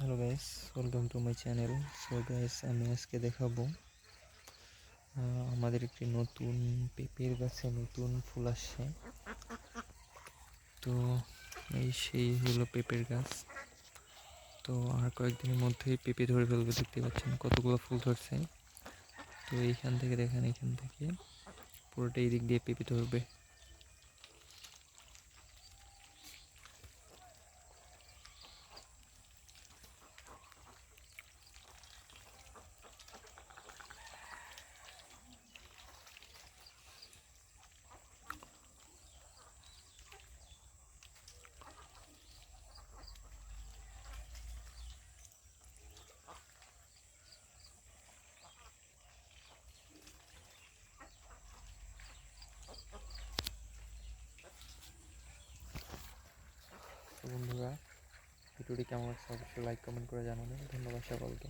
Hello guys welcome to my channel so guys আমি আজকে দেখাবো আমাদের একটি নতুন পেঁপের গাছে নতুন ফুল আসছে। তো এই সেই হলো পেঁপের গাছ। তো আর কয়েকদিনের মধ্যেই পেঁপে ধরে ফেলবে, দেখতে পাচ্ছেন কতগুলো ফুল ধরছে। তো এইখান থেকে দেখেন এখান থেকে পুরোটা এই দিক দিয়ে পেঁপে ধরবে। বন্ধুরা ভিডিওটি কেমন লাগছে অবশ্যই লাইক কমেন্ট করে জানাবেন। ধন্যবাদ সকলকে।